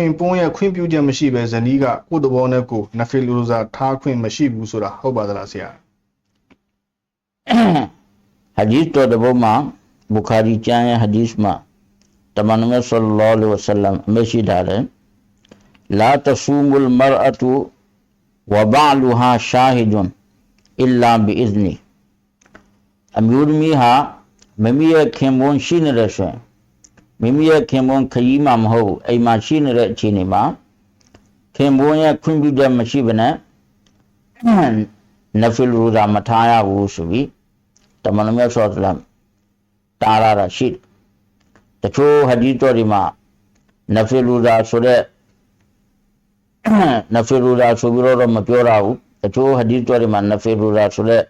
ခင်ပွန်းရဲ့ခွင့်ပြုချက်မရှိဘဲဇနီးကကိုယ့်တဘောနဲ့ကိုယ်နဖီလူဇာထားခွင့်မရှိဘူးဆိုတာဟုတ်ပါသလားဆရာဟဒီစ်တော်တစ်ပုဒ်မှာဘုခါရီကျမ်းရဲ့ဟဒီစ်မှာတမန်တော်မြတ်ဆလ္လာလဟ်အလัยဟိဝါဆလမ်အမရှိထားတယ်လာတဆူမလ်မရအတူဝဘလူဟာရှာဟီဒွန်အီလာဘီအစ်နီအမျိုးသမီးဟာမမီရဲ့ခင်ပွန်းရှိနေတဲ့ဆိုရင် မိမိရဲ့ခင်ပွန်းခရီးမှမဟုတ်ဘူးအိမ်မှာရှိနေတဲ့အခြေအနေမှာခင်ပွန်းရဲ့ခွင့်ပြုချက်မရှိဘဲနဲ့နဖီလ်ရူဇာမထားရဘူးဆိုပြီးတမန်တော်မြတ်ဆလ္လာလဟ်အလိုင်းဝါဆလမ်တားရတာရှိတယ်တချို့ဟဒီတော်ဒီမှာနဖီလ်ရူဇာဆိုတဲ့နဖီလ်ရူဇာဆိုပြီးတော့မပြောရဘူးတချို့ဟဒီတော်ဒီမှာနဖီလ်ရူဇာဆိုတဲ့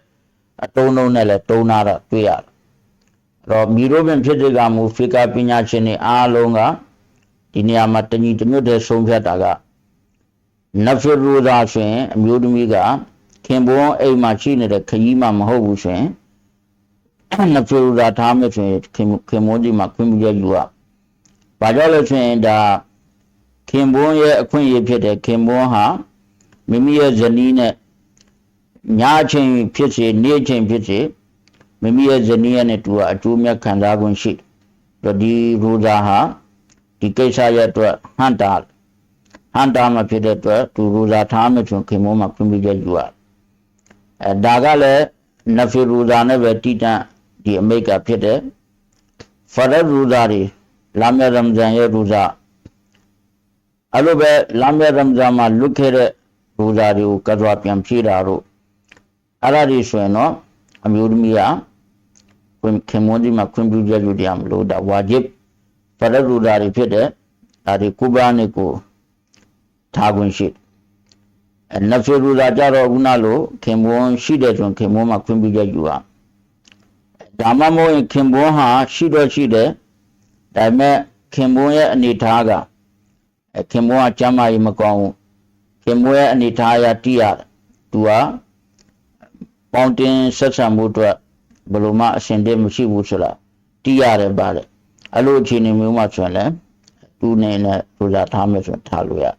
အတုံးလုံးနဲ့လည်းတုံးနာတာတွေ့ရတယ်အဲ့ တော့မီရိုပင်ဖြစ်တဲ့ကမူဖီကာပညာရှင်တွေအားလုံးကဒီနေရာမှာတညီတညွတ်တဲ့ဆုံးဖြတ်တာကနဖီလ်ရူဇာဆိုရင်အမျိုးသမီးကခင်ပွန်းအိမ်မှာရှိနေတဲ့ခကြီးမှမဟုတ်ဘူးဆိုရင်နှစ်ဖြူသာထားမယ်ဆိုရင်ခင်ခင်မွန်းကြီးမှာခွင့်ပြုရယူရ။ဘာကြောင့်လဲဆိုရင်ဒါခင်ပွန်းရဲ့အခွင့်အရေးဖြစ်တဲ့ခင်ပွန်းဟာမိမိရဲ့ဇနီးနဲ့ညအချိန်ဖြစ်စေနေ့အချိန်ဖြစ်စေ မိမိရဲ့ဇနီးရဲ့နဲ့တူအကျိုးမြတ်ခံစား권ရှိတယ်။တော့ဒီရူဇာဟာဒီကိစ္စရဲ့အတွက်ဟန်တာဟန်တာမှာဖြစ်တဲ့အတွက်သူရူဇာထားမယ်ဆိုရင်ခင်မွန်းမှာခွင့်ပြုရယူရ။အဲဒါကလည်းနဖီရူဇာနဲ့ပဲတိတန့်ဒီအမိတ်ကဖြစ်တဲ့ဖရတ်ရူဇာတွေလာမရမ်ဇန်ရဲ့ရူဇာအဲ့လိုပဲလာမရမ်ဇန်မှာလွတ်ခဲ့တဲ့ရူဇာတွေကိုကကြွားပြန်ဖြည့်တာတို့အဲ့ဒါတွေဆိုရင်တော့အမျိုးသမီးက ခွင့်ခင်မွန်းဒီမှာခွင့်ပြုချက်ယူတရားမလို့ဒါဝါဂျစ်ဖရတ်ရူဇာတွေဖြစ်တဲ့ဒါဒီကုဘာနေကိုထားခွင့်ရှိတယ်နဖီရူဇာကြတော့ခုနလိုခင်မွန်းရှိတဲ့ဆိုရင်ခင်မွန်းမှာခွင့်ပြုချက်ယူရဒါမှမဟုတ်ရင်ခင်ပွန်းဟာရှိတော့ရှိတယ်ဒါပေမဲ့ခင်ပွန်းရဲ့အနေထားကအဲခင်ပွန်းကကျမ်းမာရေးမကောင်းဘူးခင်ပွန်းရဲ့အနေထားအရတိရတယ်သူကပေါင်းတင်ဆက်ဆံမှုအတွက် ဘယ်လိုမှအဆင်တည်းမရှိဘူးဆိုတာတိရတယ်ပါတယ်အဲ့လိုအခြေအနေမျိုးမှာဆိုရင်လည်းသူနေနဲ့ပူဇာထားမယ်ဆိုရင်ထားလို့ရတယ်